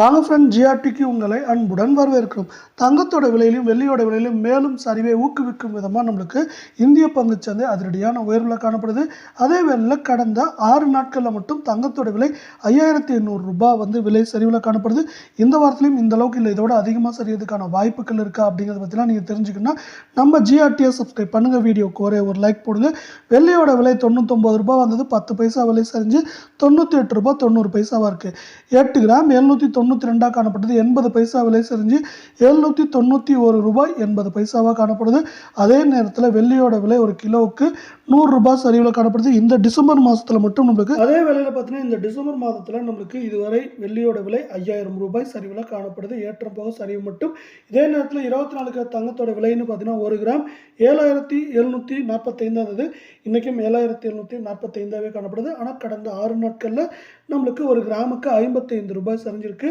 வாங்க ஃப்ரெண்ட் ஜிஆர்டிக்கு உங்களை அன்புடன் வரவேற்கிறோம். தங்கத்தோட விலையிலும் வெள்ளியோட விலையிலும் மேலும் சரிவை ஊக்குவிக்கும் விதமாக நம்மளுக்கு இந்திய பங்குச்சந்தை அதிரடியான உயர்வில் காணப்படுது. அதே வேளையில் கடந்த ஆறு நாட்களில் மட்டும் தங்கத்தோட விலை ஐயாயிரத்தி எண்ணூறு ரூபாய் வந்து விலை சரிவில் காணப்படுது. இந்த வாரத்திலையும் இந்த அளவுக்கு இல்லை. இதோட அதிகமாக சரியதுக்கான வாய்ப்புகள் இருக்கா அப்படிங்கிறத பற்றிலாம் நீங்கள் தெரிஞ்சுக்கணும்னா நம்ம ஜிஆர்டியை சப்ஸ்கிரைப் பண்ணுங்கள் வீடியோக்கு ஒரே ஒரு லைக் போடுங்க. வெள்ளியோட விலை தொண்ணூத்தொம்பது ரூபாய் வந்தது. பத்து பைசா விலை சரிஞ்சு தொண்ணூற்றி எட்டு ரூபாய் தொண்ணூறு பைசாவாக இருக்குது எட்டு கிராம் எழுநூற்றி தொண்ணூற்றி ரெண்டாக காணப்பட்டது எண்பது பைசா விலை சரிஞ்சு எழுநூற்றி தொண்ணூற்றி ஒரு ரூபாய் எண்பது பைசாவாக காணப்படுது. அதே நேரத்தில் வெள்ளியோட விலை ஒரு கிலோவுக்கு நூறு ரூபாய் சரிவில் காணப்படுது. இந்த டிசம்பர் மாதத்தில் மட்டும் நம்மளுக்கு அதே வேலையில் பார்த்தீங்கன்னா இந்த டிசம்பர் மாதத்தில் நம்மளுக்கு இதுவரை வெள்ளியோட விலை ஐயாயிரம் ரூபாய் சரிவில் காணப்படுது. ஏற்றம் போக சரிவு மட்டும். இதே நேரத்தில் இருபத்தி நாலு தங்கத்தோட விலைன்னு பார்த்தீங்கன்னா ஒரு கிராம் ஏழாயிரத்தி எழுநூற்றி நாற்பத்தைந்து இருந்தது இன்றைக்கும் ஏழாயிரத்தி எழுநூற்றி நாற்பத்தைந்தாவே காணப்படுது. ஆனால் கடந்த ஆறு நாட்களில் நம்மளுக்கு ஒரு கிராமுக்கு ஐம்பத்தைந்து ரூபாய் சரிஞ்சிருக்கு.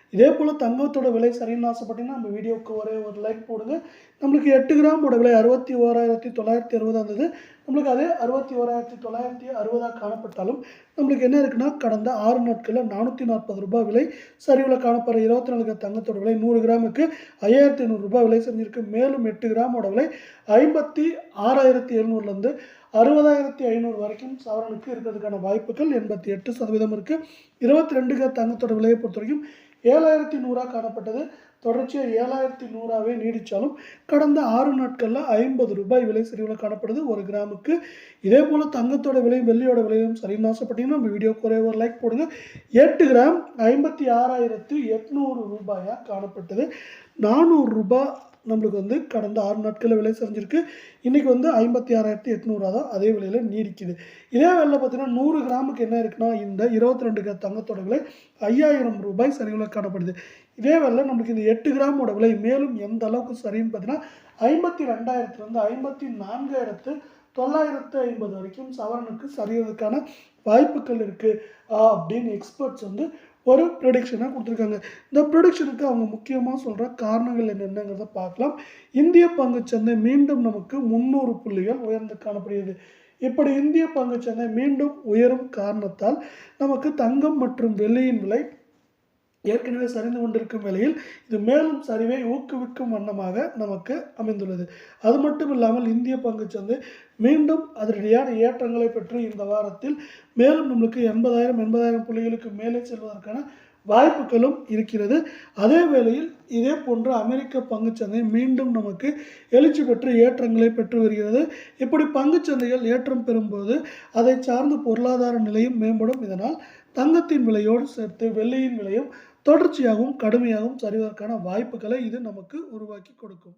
இதே போல் தங்கத்தோட விலை சரின்னு ஆசைப்பட்டீங்கன்னா நம்ம வீடியோவுக்கு ஒரே ஒரு லைக் போடுங்க. நம்மளுக்கு எட்டு கிராமோட விலை அறுபத்தி ஓராயிரத்தி தொள்ளாயிரத்தி அறுபது இருந்தது நம்மளுக்கு அதே அறுபத்தி ஓராயிரத்தி தொள்ளாயிரத்தி அறுபதாக காணப்பட்டாலும் நம்மளுக்கு என்ன இருக்குன்னா கடந்த ஆறு நாட்களில் நானூற்றி நாற்பது ரூபாய் விலை சரிவில் காணப்படுற இருபத்தி நாலு தங்கத்தோட விலை நூறு கிராமுக்கு ஐயாயிரத்தி நூறுரூபா விலை செஞ்சிருக்கு மேலும் எட்டு கிராமோட விலை ஐம்பத்தி ஆறாயிரத்தி எழுநூறுலேருந்து அறுபதாயிரத்தி ஐநூறு வரைக்கும் சவரனுக்கு இருக்கிறதுக்கான வாய்ப்புகள் எண்பத்தி எட்டு சதவீதம் இருக்குது இருபத்தி ரெண்டுக்கு தங்கத்தோட விலையை பொறுத்த வரைக்கும் ஏழாயிரத்தி நூறாக காணப்பட்டது. தொடர்ச்சியாக ஏழாயிரத்தி நூறாவே நீடித்தாலும் கடந்த ஆறு நாட்களில் ஐம்பது ரூபாய் விலை சரிவில் காணப்படுது ஒரு கிராமுக்கு. இதே போல் தங்கத்தோட விலையும் வெள்ளியோட விலையும் சரின்னு ஆசைப்பட்டீங்கன்னா நம்ம வீடியோ ஒரே ஒரு லைக் போடுங்க. எட்டு கிராம் ஐம்பத்தி ஆறாயிரத்து எட்நூறு ரூபாயாக காணப்பட்டது. நானூறு ரூபாய் நம்மளுக்கு வந்து கடந்த ஆறு நாட்களில் விலை செஞ்சுருக்கு இன்றைக்கி வந்து ஐம்பத்தி ஆறாயிரத்தி எட்நூறுவா தான் அதே விலையில் நீடிக்குது. இதே வேலையில் பார்த்திங்கன்னா நூறு கிராமுக்கு என்ன இருக்குன்னா இந்த இருபத்தி ரெண்டு கிராம் தங்கத்தோட விலை ஐயாயிரம் ரூபாய் சரிவில் காணப்படுது. இதே வேலையில் நம்மளுக்கு இந்த எட்டு கிராமோட விலை மேலும் எந்த அளவுக்கு சரின்னு பார்த்தீங்கன்னா ஐம்பத்தி ரெண்டாயிரத்துலேருந்து ஐம்பத்தி நான்காயிரத்து தொள்ளாயிரத்து ஐம்பது வரைக்கும் சவரனுக்கு சரியறதுக்கான வாய்ப்புகள் இருக்குது அப்படின்னு எக்ஸ்பர்ட்ஸ் வந்து ஒரு ப்ரொடிக்ஷனாக கொடுத்துருக்காங்க. இந்த ப்ரொடிக்ஷனுக்கு அவங்க முக்கியமாக சொல்கிற காரணங்கள் என்னென்னங்கிறத பார்க்கலாம். இந்திய பங்குச்சந்தை மீண்டும் நமக்கு முந்நூறு புள்ளிகள் உயர்ந்து காணப்படுகிறது. இப்படி இந்திய பங்குச்சந்தை மீண்டும் உயரும் காரணத்தால் நமக்கு தங்கம் மற்றும் வெள்ளியின் விலை ஏற்கனவே சரிந்து கொண்டிருக்கும் வேளையில் இது மேலும் சரிவை ஊக்குவிக்கும் வண்ணமாக நமக்கு அமைந்துள்ளது. அது மட்டும் இல்லாமல் இந்திய பங்குச்சந்தை மீண்டும் அதிரடியான ஏற்றங்களை பெற்று இந்த வாரத்தில் மேலும் நம்மளுக்கு எண்பதாயிரம் எண்பதாயிரம் புள்ளிகளுக்கு மேலே செல்வதற்கான வாய்ப்புகளும் இருக்கிறது. அதே வேளையில் இதே போன்ற அமெரிக்க பங்குச்சந்தை மீண்டும் நமக்கு எழுச்சி பெற்று ஏற்றங்களை பெற்று வருகிறது. இப்படி பங்குச்சந்தைகள் ஏற்றம் பெறும்போது அதை சார்ந்த பொருளாதார நிலையும் மேம்படும். இதனால் தங்கத்தின் விலையோடு சேர்த்து வெள்ளியின் விலையும் தொடர்ச்சியாகவும் கடுமையாகவும் சரிவதற்கான வாய்ப்புகளை இது நமக்கு உருவாக்கி கொடுக்கும்.